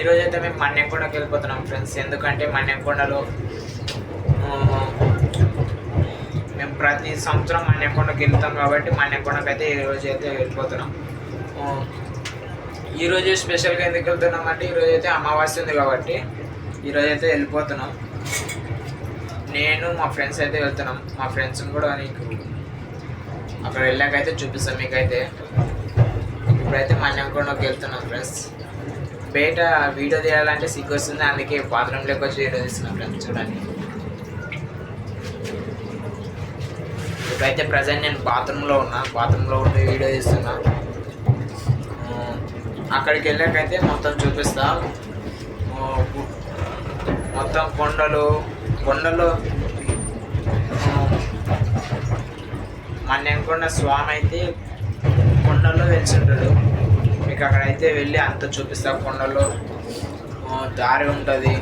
ఈరోజు అయితే మేము మన్నెకొండకి వెళ్ళిపోతున్నాం ఫ్రెండ్స్. ఎందుకంటే మన్నెకొండలో మేము ప్రతి సంవత్సరం మన్నెకొండకి వెళ్తాం కాబట్టి మన్నెకొండకి అయితే ఈరోజు అయితే వెళ్ళిపోతున్నాం ఈరోజు స్పెషల్గా ఎందుకు వెళ్తున్నాం అంటే ఈరోజు అయితే అమావాస్య ఉంది కాబట్టి ఈరోజు అయితే వెళ్ళిపోతున్నాం. నేను మా ఫ్రెండ్స్ అయితే వెళ్తున్నాం. మా ఫ్రెండ్స్ని కూడా నీకు అక్కడ వెళ్ళాకైతే చూపిస్తాం మీకైతే. ఇప్పుడైతే మన్యంకొండకి వెళ్తున్నాం ఫ్రెండ్స్. బయట వీడియో తీయాలంటే సిగ్గు వస్తుంది. అందుకే బాత్రూంలోకి వచ్చి వీడియో తీస్తున్నాం ఫ్రెండ్స్ చూడండి. ఇప్పుడైతే ప్రజెంట్ నేను బాత్రూంలో ఉన్నా. బాత్రూంలో ఉండి వీడియో తీస్తున్నా. అక్కడికి వెళ్ళాకైతే మొత్తం చూపిస్తా. మొత్తం కొండలు కొండలు మన్నెంకొండ స్వామి అయితే కొండల్లో వెలిసింటాడు. మీకు అక్కడైతే వెళ్ళి అంత చూపిస్తా కొండలో. దారి ఉంటుంది.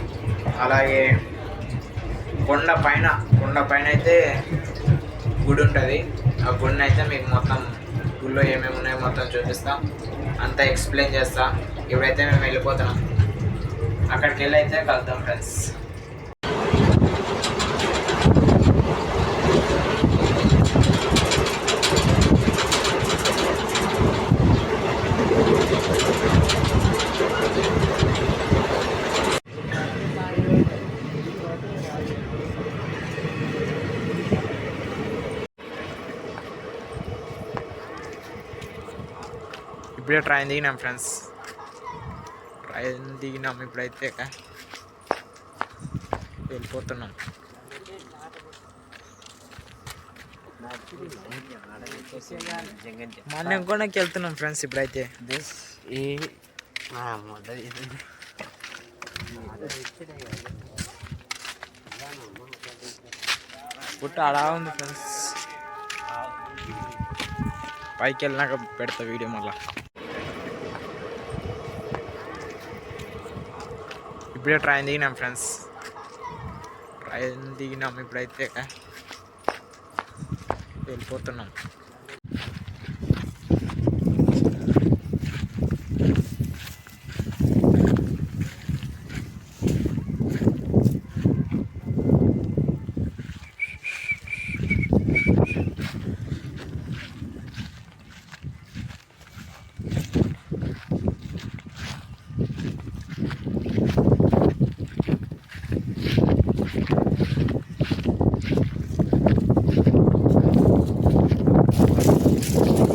అలాగే కొండ పైన కొండ పైన అయితే గుడి ఉంటుంది. ఆ గుడిని అయితే మీకు మొత్తం గుళ్ళో ఏమేమి ఉన్నాయో మొత్తం చూపిస్తాం. అంతా ఎక్స్ప్లెయిన్ చేస్తా. ఇప్పుడైతే మేము వెళ్ళిపోతున్నాం. అక్కడికి వెళ్ళి అయితే కలుద్దాం ఫ్రెండ్స్ ఇప్పుడే ట్రైన్ దిగినాం ఫ్రెండ్స్. ట్రైన్ దిగినాం ఇప్పుడైతే వెళ్ళిపోతున్నాం. మనం కూడా వెళ్తున్నాం ఫ్రెండ్స్ ఇప్పుడైతే. పుట్ట అలా ఉంది ఫ్రెండ్స్. పైకి వెళ్ళినాక పెడతా వీడియో మళ్ళా. ఇప్పుడే ట్రైన్ దిగినాం ఫ్రెండ్స్. ట్రైన్ దిగినాం ఇప్పుడైతే. వెళ్ళిపోతున్నాం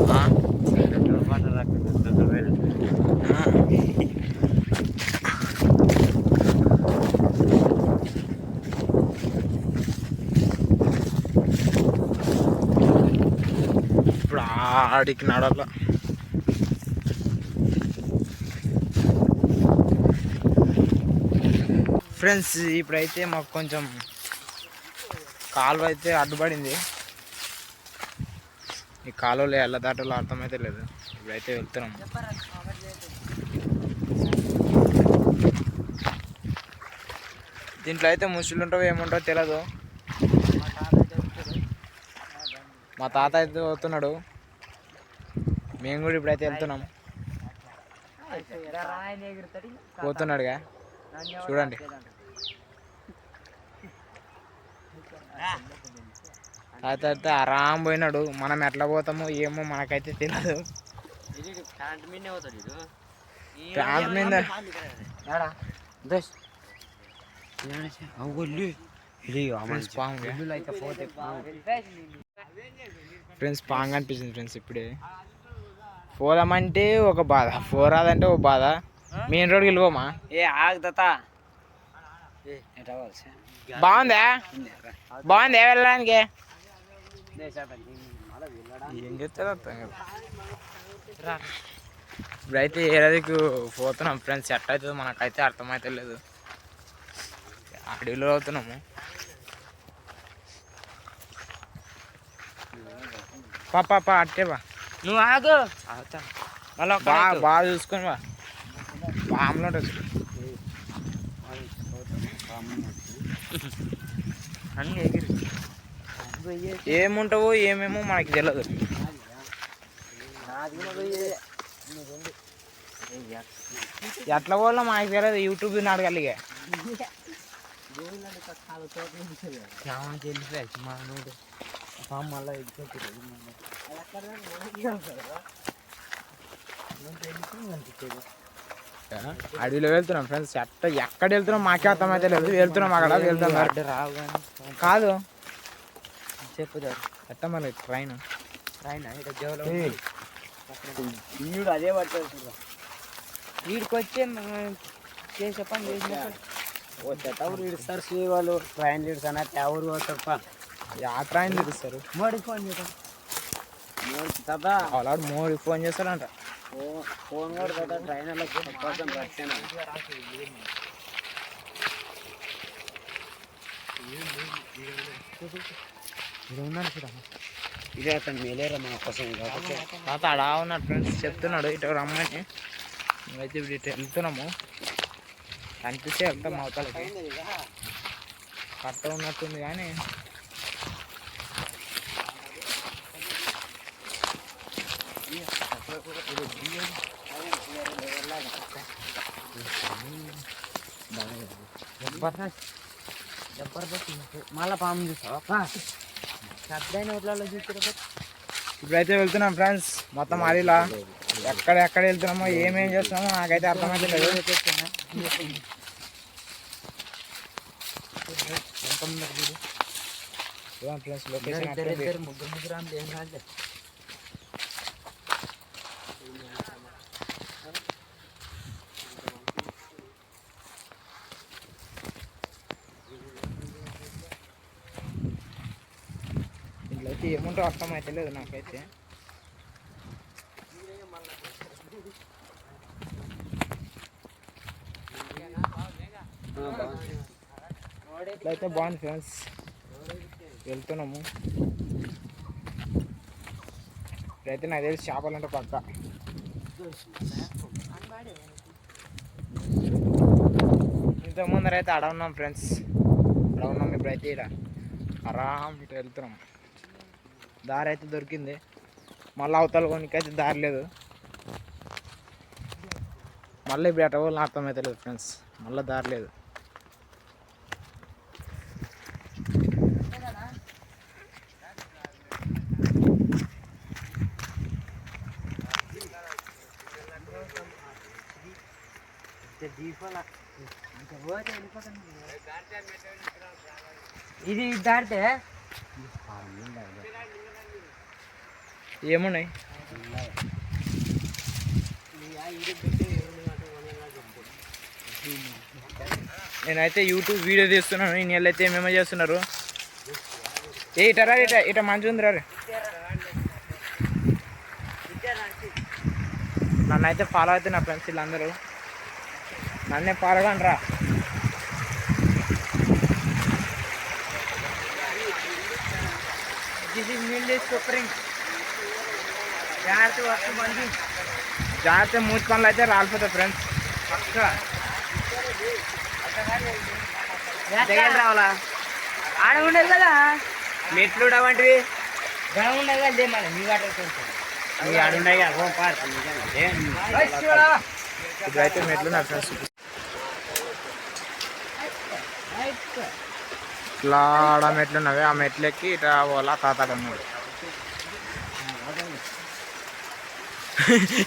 ఆ? ఆ. ఇప్పుడు ఆడికి నడాల. ఫ్రెండ్స్ ఇప్పుడైతే మాకు కొంచెం కాలువ అయితే అడ్డుపడింది. ఈ కాలువలో ఎల్లదాటలో అర్థమైతే లేదు. ఇప్పుడైతే వెళ్తున్నాం. దీంట్లో అయితే ముసులు ఉంటావు ఏముంటావో తెలియదు మా తాత అయితే వస్తున్నాడు. మేము కూడా ఇప్పుడైతే వెళ్తున్నాం. పోతున్నాడుగా. చూడండి. అయితే ఆరాం పోయినాడు. మనం ఎట్లా పోతామో ఏమో మనకైతే తెలియదు ప్యాంట్ మీద ఫ్రెండ్స్ పాంగ్ అనిపించింది ఫ్రెండ్స్ ఇప్పుడే. పోదామంటే ఒక బాధ. పోరాదంటే ఒక బాధ. మెయిన్ రోడ్కి వెళ్ళిపోమా? ఏ ఆగుతా బాగుందా? బాగుంది వెళ్ళడానికి? ఏం చెప్తారు అర్థం కదా. ఇప్పుడైతే ఏడాదికి పోతున్నాం ఫ్రెండ్స్. ఎట్ అవుతుందో మనకైతే అర్థమైతే లేదు అడవిలో అవుతున్నాము. పా పా పా అట్టే బా నువ్వు ఆగు. మళ్ళీ బాగా చూసుకొని బా పాములు ఉంటుంది అన్ని ఎగిరి. ఏముంటావో ఏమేమో మనకి తెలియదు ఎట్లా పోవాలో మాకు తెలియదు యూట్యూబ్ అడగాలి ఇక. అడవిలో వెళ్తున్నాం ఫ్రెండ్స్ ఎట్ట ఎక్కడ వెళ్తున్నాం మాకే అర్థమైతే లేదు. వెళ్తున్నాం అక్కడ వెళ్తున్నాం రావు కానీ కాదు. చెప్పుదారు ఎట్ట మరి? ట్రైన్. జోలో వీడు అదే పట్టారు వీడికి వచ్చి చేసే పని చేసినప్పుడు ఎవరు ఇడుస్తారు శ్రీవాళ్ళు ట్రైన్ లీడ్స్ అన్నట్టు ఎవరు పోతారు ట్రైన్ చూపిస్తారు? మోడీ ఫోన్ చేద్దాం. మోడీ కదా అలాడు మోడీ ఫోన్ చేస్తాడంట ఫోన్ కూడా కదా ట్రైన్ వాళ్ళకి కోసం రక్షణ. ఇదే అతను మేలేరా మన కోసం తాత అడా ఉన్నాడు ఫ్రెండ్స్ చెప్తున్నాడు ఇటు రమ్మని. మేమైతే ఇప్పుడు ఇటు వెళ్తున్నాము. కనిపిస్తే వెళ్తాం అవతలకి. కట్ట ఉన్నట్టుంది కానీ మళ్ళా పాము చూసావా సద్దైన ఊర్లలో చూసి ఇప్పుడైతే వెళ్తున్నాం ఫ్రెండ్స్. మొత్తం అడిలా ఎక్కడ ఎక్కడ వెళ్తున్నామో ఏమేం చేస్తున్నామో నాకైతే అర్థమైతే లేదు ఫ్రెండ్స్ లొకేషన్ అయితే ఏముంటో అర్థమైతే లేదు నాకైతే. ఇట్లయితే బాగుంది ఫ్రెండ్స్. వెళ్తున్నాము. ఇప్పుడైతే నాకు తెలిసి అంటే పక్క. ఇంతకు ముందర అయితే అడ ఉన్నాం ఫ్రెండ్స్. అడ ఉన్నాం ఇప్పుడైతే ఇక్కడ ఆరామ్ ఇటు వెళ్తున్నాం. దారి అయితే దొరికింది. మళ్ళీ అవతల కొనికైతే దారి లేదు. మళ్ళీ ఇప్పుడు ఎట పోవాలని అర్థమైతే లేదు ఫ్రెండ్స్. మళ్ళీ దారి లేదు. ఇది దాటితే ఏమున్నాయి నేనైతే యూట్యూబ్ వీడియో తీస్తున్నాను. ఈ నెల అయితే ఏమేమో చేస్తున్నారు? ఏ ఇటరా ఇట ఇట మంచిగా ఉంది రే నన్ను అయితే ఫాలో అయితే నా ఫ్రెండ్స్ వీళ్ళందరూ. నన్నే ఫాలో కానీ రా దిస్ ఇస్ మిల్ సూపరింగ్ జాగ్రత్త వర్షం బండి జాగ్రత్త మూతి పనులు అయితే రాలిపోతాయి ఫ్రెండ్స్ దగ్గర రావాలా ఆడ ఉండదు కదా మెట్లు వంటివి గడ ఉండదు కదా మన మీ వాటర్ అవి ఆడున్నాయి కదా హోమ్ పార్క్ ఇప్పుడైతే మెట్లు నా ఫ్రెండ్స్ ఇట్లా ఆడ మెట్లు ఉన్నవి ఆ మెట్లు ఎక్కి ఇట్లా పోలా తాతాడు అన్నాడు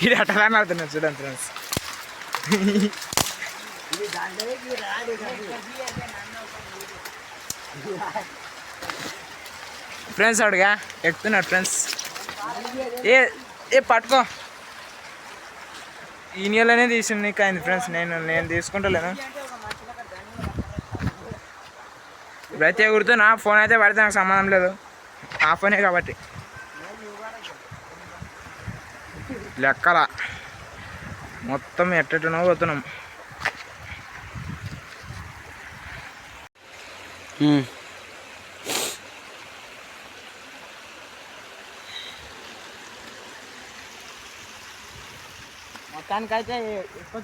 ఇది అట్టగానే అవుతున్నాడు చూడండి ఫ్రెండ్స్. ఫ్రెండ్స్ అడుగా ఎక్కుతున్నాడు ఫ్రెండ్స్. ఏ ఏ పట్టుకో. ఈ నీళ్ళనే తీసింది నీకు అయింది ఫ్రెండ్స్ నేను నేను తీసుకుంటలేను. ఇప్పుడైతే నా ఫోన్ అయితే పడితే నాకు సంబంధం లేదు. ఆ ఫోనే కాబట్టి. లెక్కల. మొత్తం ఎట్టనో పోతున్నాం. మొత్తానికైతే ఎక్కువ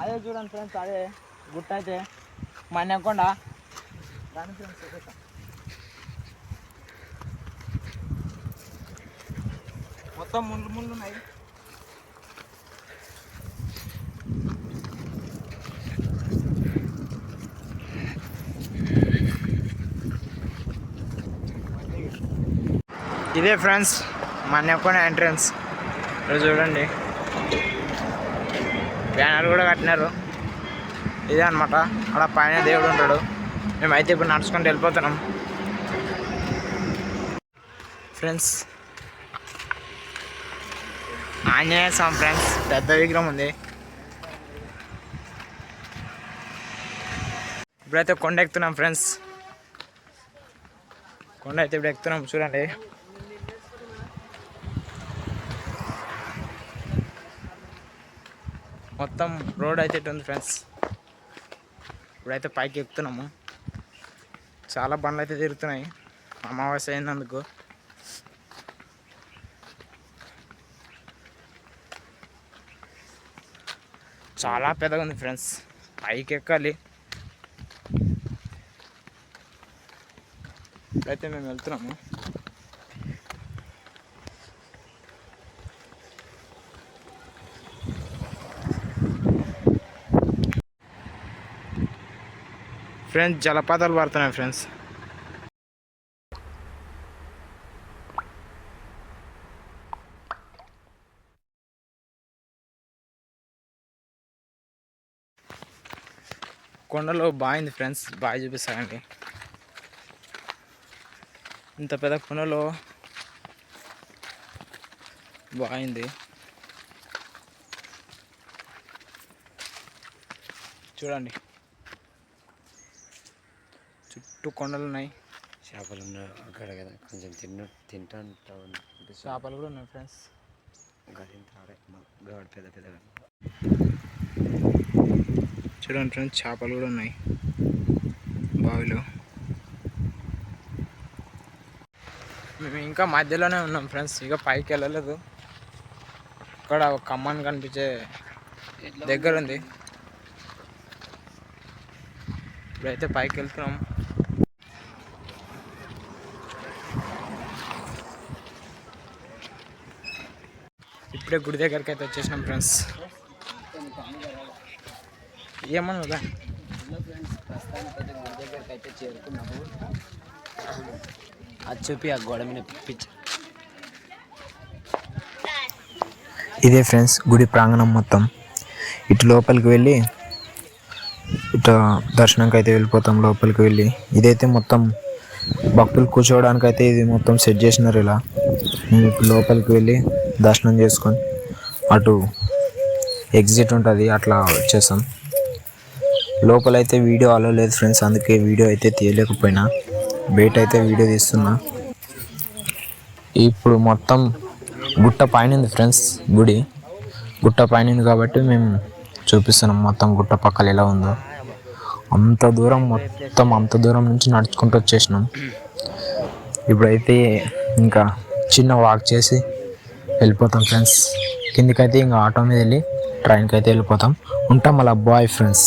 అదే చూడండి ఫ్రెండ్స్ అదే గుట్ట అయితే ఫ్రెండ్స్ మొత్తం ముండ్లు ముండ్లు ఉన్నాయి. ఇదే ఫ్రెండ్స్ మన యొక్క ఎంట్రన్స్. ఇక్కడ చూడండి. బ్యానర్ కూడా కట్టినారు. ఇదే అనమాట అక్కడ పైన దేవుడు ఉంటాడు. మేమైతే ఇప్పుడు నడుచుకుంటూ వెళ్ళిపోతున్నాం. ఫ్రెండ్స్ ఆంజనేయ స్వామి ఫ్రెండ్స్ పెద్ద విగ్రహం ఉంది. ఇప్పుడైతే కొండ ఎక్కుతున్నాం ఫ్రెండ్స్. కొండ అయితే ఇప్పుడు ఎక్కుతున్నాం చూడండి. మొత్తం రోడ్ అయితే ఉంది ఫ్రెండ్స్. ఇప్పుడైతే పైకి ఎక్కుతున్నాము. చాలా బండ్లు అయితే తిరుగుతున్నాయి. అమావాస్య అయినందుకు. చాలా పెద్దగా ఉంది ఫ్రెండ్స్. పైకి ఎక్కాలి. అయితే మేము వెళ్తున్నాము. ఫ్రెండ్స్ జలపాతాలు పడుతున్నాయి ఫ్రెండ్స్ కొండలో బాగుంది ఫ్రెండ్స్ బాగా చూపిస్తానండి. ఇంత పెద్ద కొండలో బాగుంది చూడండి. చుట్టూ కొండలు ఉన్నాయి చేపలు ఉన్నాయి. అక్కడ కదా కొంచెం తిన్న తింటా చేపలు కూడా ఉన్నాయి ఫ్రెండ్స్ గాడు పెద్ద పెద్దగా. చూడండి ఫ్రెండ్స్ చేపలు కూడా ఉన్నాయి. బావిలో. మేము ఇంకా మధ్యలోనే ఉన్నాం ఫ్రెండ్స్ ఇక పైకి వెళ్ళలేదు. ఇక్కడ ఒక కమ్మని కనిపించే దగ్గర ఉంది. ఇప్పుడైతే పైకి వెళ్తున్నాం. ఇప్పుడే గుడి దగ్గరికి అయితే వచ్చేసినాం ఫ్రెండ్స్. ఏమన్నా కదా అయితే చేరుకున్నాము అది చూపి ఆ గోడ మీద పిక్చర్ ఇదే ఫ్రెండ్స్ గుడి ప్రాంగణం మొత్తం. ఇటు లోపలికి వెళ్ళి ఇటు దర్శనంకి అయితే వెళ్ళిపోతాం లోపలికి వెళ్ళి. ఇదైతే మొత్తం భక్తులు కూర్చోవడానికి అయితే ఇది మొత్తం సెట్ చేసినారు ఇలా. లోపలికి వెళ్ళి దర్శనం చేసుకొని అటు ఎగ్జిట్ ఉంటుంది అట్లా వచ్చేసాం లోపలైతే వీడియో అలో లేదు ఫ్రెండ్స్ అందుకే వీడియో అయితే తీయలేకపోయినా. బయట అయితే వీడియో తీస్తున్నా. ఇప్పుడు మొత్తం గుట్ట పైన ఉంది ఫ్రెండ్స్ గుడి. గుట్ట పైన ఉంది కాబట్టి మేము చూపిస్తున్నాం మొత్తం గుట్ట పక్కల ఎలా ఉందో. అంత దూరం మొత్తం అంత దూరం నుంచి నడుచుకుంటూ వచ్చేసినాం. ఇప్పుడైతే ఇంకా చిన్న వాక్ చేసి వెళ్ళిపోతాం ఫ్రెండ్స్ కిందికైతే ఇంకా ఆటో మీద వెళ్ళి ట్రైన్కి అయితే వెళ్ళిపోతాం. ఉంటాం మళ్ళీ. Bye friends